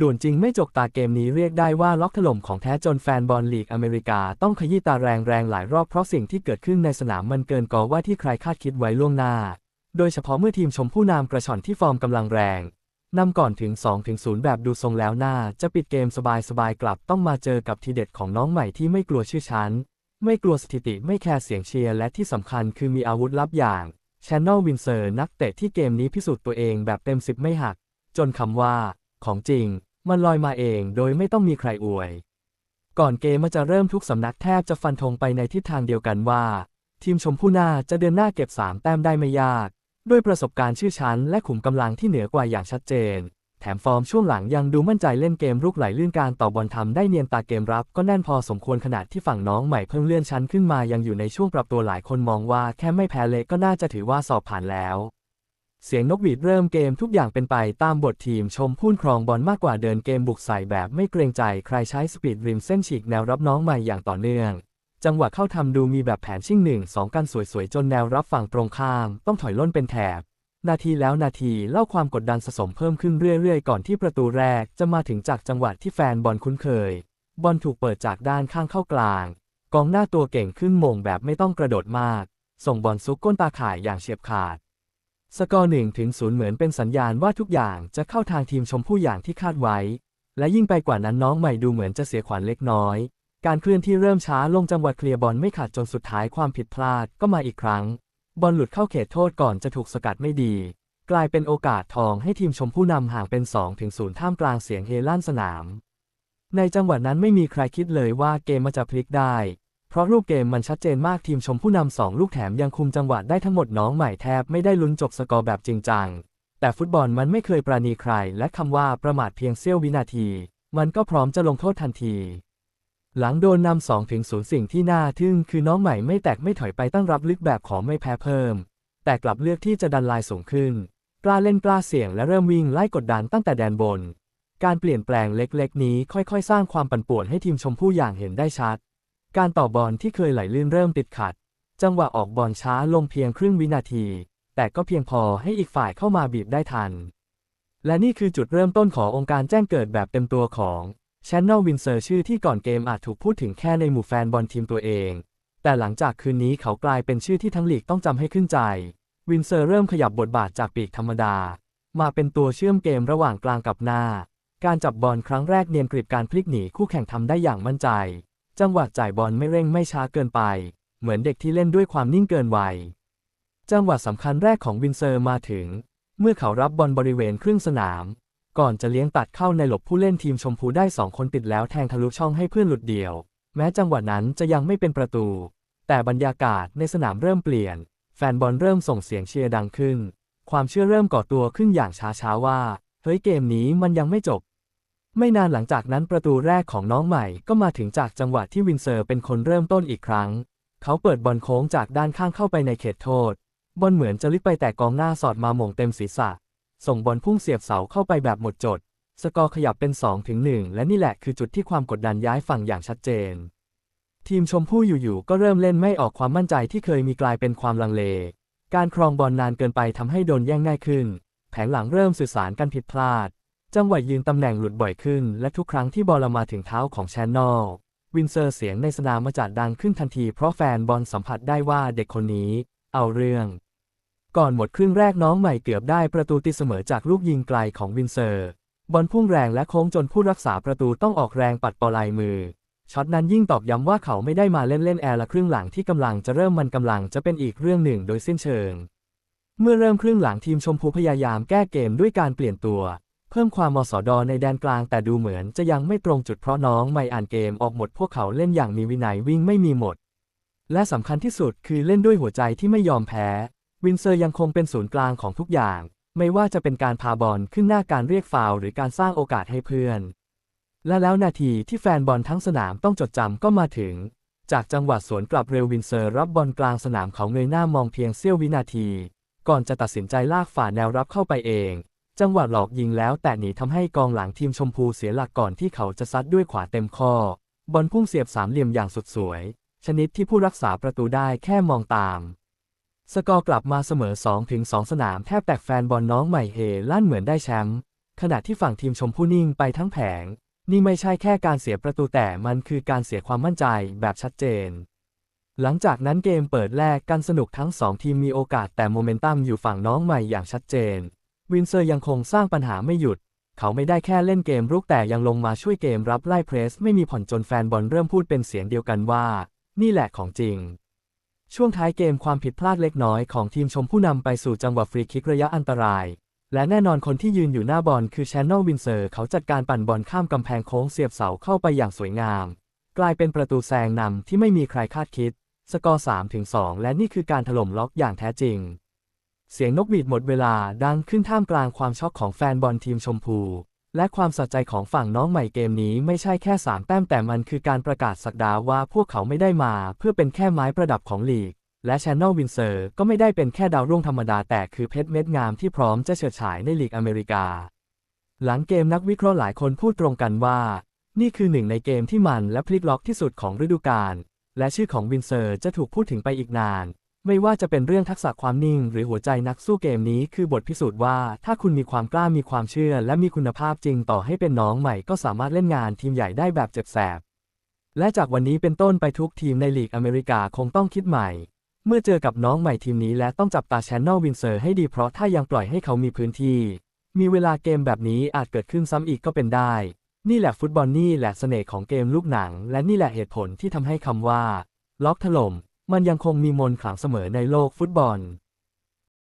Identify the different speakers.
Speaker 1: ด่วนจริงไม่จกตาเกมนี้เรียกได้ว่าล็อกถล่มของแท้จนแฟนบอลลีกอเมริกาต้องขยี้ตาแรงๆหลายรอบเพราะสิ่งที่เกิดขึ้นในสนามมันเกินกว่าว่าที่ใครคาดคิดไว้ล่วงหน้า โดยเฉพาะเมื่อทีมชมผู้นำกระชอนที่ฟอร์มกำลังแรงนำก่อนถึง 2-0 แบบดูทรงแล้วหน้า จะปิดเกมสบายๆกลับต้องมาเจอกับทีเด็ดของน้องใหม่ที่ไม่กลัวชื่อชั้น ไม่กลัวสถิติไม่แคร์เสียงเชียร์และที่สำคัญคือมีอาวุธลับอย่างแชน n นลวินเซอร์นักเตะที่เกมนี้พิสูจน์ตัวเองแบบเต็มสิบไม่หัก จนคำว่า ของจริง มันลอยมาเองโดยไม่ต้องมีใครอวย ก่อนเกมมันจะเริ่มทุกสำนักแทบจะฟันธงไปในทิศทางเดียวกันว่า ทีมชมพู่หน้าจะเดินหน้าเก็บ 3 แต้มได้ไม่ยาก ด้วยประสบการณ์ชื่อชั้น และขุมกำลังที่เหนือกว่าอย่างชัดเจน แถมฟอร์มช่วงหลังยังดูมั่นใจเล่นเกมรุกไหลลื่นการต่อบอลทำได้เนียนตาเกมรับ ก็แน่นพอสมควรขนาดที่ฝั่งน้องใหม่เพิ่งเลื่อนชั้นขึ้นมายังอยู่ในช่วงปรับตัวหลายคนมองว่าแค่ไม่แพ้เละก็น่าจะถือว่าสอบผ่านแล้ว เสียงนกหวีดเริ่มเกมทุกอย่างเป็นไปตามบททีมชมพูนครองบอลมากกว่าเดินเกมบุกใส่แบบไม่เกรงใจใครใช้สปีดริมเส้นฉีกแนวรับน้องใหม่อย่างต่อเนื่อง จังหวะเข้าทำดูมีแบบแผนชิ่งหนึ่งสองกันสวยๆ จนแนวรับฝั่งตรงข้าม ต้องถอยล่นเป็นแถบ นาทีแล้วนาทีเล่าความกดดันสะสมเพิ่มขึ้นเรื่อยๆ ก่อนที่ประตูแรกจะมาถึงจากจังหวะที่แฟนบอลคุ้นเคย บอลถูกเปิดจากด้านข้างเข้ากลาง กองหน้าตัวเก่งขึ้นมงแบบไม่ต้องกระโดดมาก ส่งบอลซุกก้นตาข่ายอย่างเฉียบขาด สกอร์หนึ่งถึงศูนย์เหมือนเป็นสัญญาณว่าทุกอย่างจะเข้าทางทีมชมพู่อย่างที่คาดไว้ และยิ่งไปกว่านั้นน้องใหม่ดูเหมือนจะเสียขวัญเล็กน้อย การเคลื่อนที่เริ่มช้าลงจังหวะเคลียร์บอลไม่ขาดจนสุดท้ายความผิดพลาดก็มาอีกครั้ง บอลหลุดเข้าเขตโทษก่อนจะถูกสกัดไม่ดี กลายเป็นโอกาสทองให้ทีมชมพู่นำห่างเป็น2ถึง0ท่ามกลางเสียงเฮลั่นสนาม ในจังหวะนั้นไม่มีใครคิดเลยว่าเกมมันจะพลิกได้ เพราะรูปเกมมันชัดเจนมากทีมชมผู้นำสองลูกแถมยังคุมจังหวะได้ทั้งหมดน้องใหม่แทบไม่ได้ลุ้นจบสกอร์แบบจริงจัง แต่ฟุตบอลมันไม่เคยปราณีใคร และคำว่าประมาทเพียงเสี้ยววินาที มันก็พร้อมจะลงโทษทันที หลังโดนนำสองถึงศูนย์สิ่งที่น่าทึ่งคือน้องใหม่ไม่แตกไม่ถอยไปตั้งรับลึกแบบขอไม่แพ้เพิ่ม แต่กลับเลือกที่จะดันลายสูงขึ้น กล้าเล่นกล้าเสี่ยงและเริ่มวิ่งไล่กดดันตั้งแต่แดนบน การเปลี่ยนแปลงเล็ก ๆ นี้ค่อยๆ สร้างความปั่นป่วนให้ทีมชมพู่อย่างเห็นได้ชัด การต่อบอลที่เคยไหลลื่นเริ่มติดขัด จังหวะออกบอลช้าลงเพียงครึ่งวินาที แต่ก็เพียงพอให้อีกฝ่ายเข้ามาบีบได้ทัน และนี่คือจุดเริ่มต้นขององค์การแจ้งเกิดแบบเต็มตัวของ Channel Windsor ชื่อที่ก่อนเกมอาจถูกพูดถึงแค่ในหมู่แฟนบอลทีมตัวเอง แต่หลังจากคืนนี้เขากลายเป็นชื่อที่ทั้งลีกต้องจำให้ขึ้นใจ วินเซอร์เริ่มขยับบทบาทจากปีกธรรมดา มาเป็นตัวเชื่อมเกมระหว่างกลางกับหน้า การจับบอลครั้งแรกเนียนกริบการพลิกหนีคู่แข่งทำได้อย่างมั่นใจ จังหวะจ่ายบอลไม่เร่งไม่ช้าเกินไป เหมือนเด็กที่เล่นด้วยความนิ่งเกินวัย จังหวะสำคัญแรกของวินเซอร์มาถึง เมื่อเขารับบอลบริเวณครึ่งสนาม ก่อนจะเลี้ยงตัดเข้าในหลบผู้เล่นทีมชมพูได้สองคนติดแล้วแทงทะลุช่องให้เพื่อนหลุดเดี่ยว แม้จังหวะนั้นจะยังไม่เป็นประตู แต่บรรยากาศในสนามเริ่มเปลี่ยน แฟนบอลเริ่มส่งเสียงเชียร์ดังขึ้น ความเชื่อเริ่มก่อตัวขึ้นอย่างช้าๆว่า เฮ้ยเกมนี้มันยังไม่จบ ไม่นานหลังจากนั้นประตูแรกของน้องใหม่ก็มาถึงจากจังหวะที่วินเซอร์เป็นคนเริ่มต้นอีกครั้ง เขาเปิดบอลโค้งจากด้านข้างเข้าไปในเขตโทษ บอลเหมือนจะลิกไปแต่กองหน้าสอดมาหม่งเต็มศีรษะ ส่งบอลพุ่งเสียบเสาเข้าไปแบบหมดจด สกอร์ขยับเป็น2ถึง1และนี่แหละคือจุดที่ความกดดันย้ายฝั่งอย่างชัดเจน ทีมชมพู่อยู่ๆก็เริ่มเล่นไม่ออกความมั่นใจที่เคยมีกลายเป็นความลังเล การครองบอลนานเกินไปทำให้โดนแย่งง่ายขึ้น แผงหลังเริ่มสื่อสารกันผิดพลาด จังหวะยืนตำแหน่งหลุดบ่อยขึ้น และทุกครั้งที่บอลมาถึงเท้าของแชนนอลวินเซอร์เสียงในสนามมาจัดดังขึ้นทันทีเพราะแฟนบอลสัมผัสได้ว่าเด็กคนนี้ เอาเรื่อง ก่อนหมดครึ่งแรกน้องใหม่เกือบได้ประตูตีเสมอจากลูกยิงไกลของวินเซอร์ บอลพุ่งแรงและโค้งจนผู้รักษาประตูต้องออกแรงปัดปลายมือช็อตนั้นยิ่งตอกย้ำว่าเขาไม่ได้มาเล่นเล่นแอร์ละครึ่งหลังที่กำลังจะเริ่มมันกำลังจะเป็นอีกเรื่องหนึ่งโดยสิ้นเชิง เมื่อเริ่มครึ่งหลังทีมชมพูพยายามแก้เกมด้วยการเปลี่ยนตัว เพิ่มความมสดในแดนกลางแต่ดูเหมือนจะยังไม่ตรงจุดเพราะน้องไม่อ่านเกมออกหมดพวกเขาเล่นอย่างมีวินัยวิ่งไม่มีหมด และสำคัญที่สุดคือเล่นด้วยหัวใจที่ไม่ยอมแพ้ วินเซอร์ยังคงเป็นศูนย์กลางของทุกอย่าง ไม่ว่าจะเป็นการพาบอลขึ้นหน้าการเรียกฟาวหรือการสร้างโอกาสให้เพื่อน และแล้วนาทีที่แฟนบอลทั้งสนามต้องจดจำก็มาถึง จากจังหวะสวนกลับเร็ววินเซอร์รับบอลกลางสนามเขาเงยหน้ามองเพียงเสี้ยววินาที ก่อนจะตัดสินใจลากฝ่าแนวรับเข้าไปเอง จังหวะหลอกยิงแล้วแต่หนีทำให้กองหลังทีมชมพูเสียหลักก่อนที่เขาจะซัดด้วยขวาเต็มข้อ บอลพุ่งเสียบสามเหลี่ยมอย่างสุดสวย ชนิดที่ผู้รักษาประตูได้แค่มองตาม สกอร์กลับมาเสมอ2ถึง2สนามแทบแตกแฟนบอลน้องใหม่เฮลั่นเหมือนได้แชมป์ขณะที่ฝั่งทีมชมพูนิ่งไปทั้งแผง นี่ไม่ใช่แค่การเสียประตูแต่มันคือการเสียความมั่นใจแบบชัดเจนหลังจากนั้นเกมเปิดแรกกันสนุกทั้งสองทีมมีโอกาสแต่โมเมนตัมอยู่ฝั่งน้องใหม่อย่างชัดเจน วินเซอร์ยังคงสร้างปัญหาไม่หยุด เขาไม่ได้แค่เล่นเกมรุกแต่ยังลงมาช่วยเกมรับไล่เพรส ไม่มีผ่อนจนแฟนบอลเริ่มพูดเป็นเสียงเดียวกันว่า นี่แหละของจริง ช่วงท้ายเกมความผิดพลาดเล็กน้อยของทีมชมผู้นำไปสู่จังหวะฟรีคิกระยะอันตราย และแน่นอนคนที่ยืนอยู่หน้าบอลคือแชนนอลวินเซอร์เขาจัดการปั่นบอลข้ามกำแพงโค้งเสียบเสาเข้าไปอย่างสวยงาม กลายเป็นประตูแซงนำที่ไม่มีใครคาดคิด สกอร์3-2และนี่คือการถล่มล็อกอย่างแท้จริง เสียงนกหวีดหมดเวลาดังขึ้นท่ามกลางความช็อกของแฟนบอลทีมชมพู และความสะใจของฝั่งน้องใหม่เกมนี้ไม่ใช่แค่สามแต้มแต่มันคือการประกาศสักดาว่าพวกเขาไม่ได้มา เพื่อเป็นแค่ไม้ประดับของลีก และแชนนอลวินเซอร์ก็ไม่ได้เป็นแค่ดาวรุ่งธรรมดาแต่คือเพชรเม็ดงามที่พร้อมจะเฉิดฉายในลีกอเมริกา หลังเกมนักวิเคราะห์หลายคนพูดตรงกันว่า นี่คือหนึ่งในเกมที่มันและพลิกล็อกที่สุดของฤดูกาลและชื่อของวินเซอร์จะถูกพูดถึงไปอีกนาน ไม่ว่าจะเป็นเรื่องทักษะความนิ่ง หรือหัวใจนักสู้เกมนี้คือบทพิสูจน์ว่า ถ้าคุณมีความกล้ามีความเชื่อ และมีคุณภาพจริงต่อให้เป็นน้องใหม่ก็สามารถเล่นงานทีมใหญ่ได้แบบเจ็บแสบ และจากวันนี้เป็นต้นไปทุกทีมในลีกอเมริกาคงต้องคิดใหม่ เมื่อเจอกับน้องใหม่ทีมนี้และต้องจับตาแชนแนลวินเซอร์ให้ดีเพราะถ้ายังปล่อยให้เขามีพื้นที่ มีเวลาเกมแบบนี้อาจเกิดขึ้นซ้ำอีกก็เป็นได้ นี่แหละฟุตบอลนี่แหละเสน่ห์ของเกมลูกหนัง และนี่แหละเหตุผลที่ทำให้คำว่า ล็อกถล่ม มันยังคงมีมนต์ขลังเสมอในโลกฟุตบอล